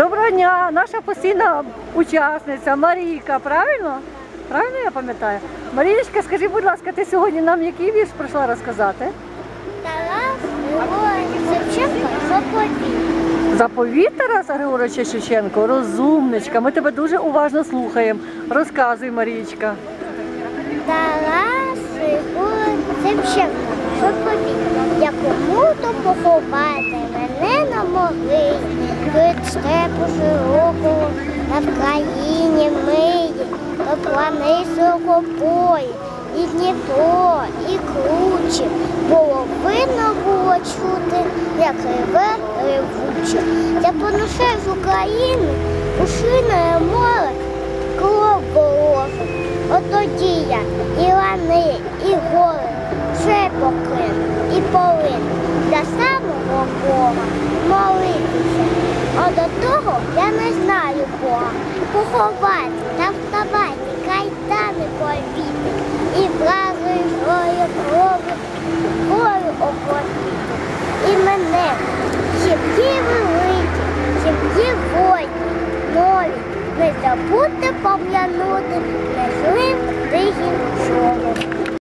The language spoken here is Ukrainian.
Доброго дня, наша постійна учасниця Марійка, правильно? Правильно я пам'ятаю? Марієчка, скажи, будь ласка, ти сьогодні нам який вірш прийшла розказати? Тарас Григорій Шевченко заповіт. Заповіт Тараса Григоровича Шевченко, розумничка. Ми тебе дуже уважно слухаємо. Розказуй, Марічка. Тарас Григорій Шевченко заповіт. Якому то поховати степу широкого на країні миї, до плани сокопої, і Дніпро, і круче. Було видно було чути, як реве ревуче. Я поношив з України пушине море, кров волосу. От тоді я і лани, і гори, все покину, і полин для самого Бога молитися. А до того я не знаю Бога. Поховати та вставати, кайдани повіти, і вразою мою кров'ю горю оплатити. І мене сім'ї великі, сім'ї воїні, нові, не забудьте пом'янути не.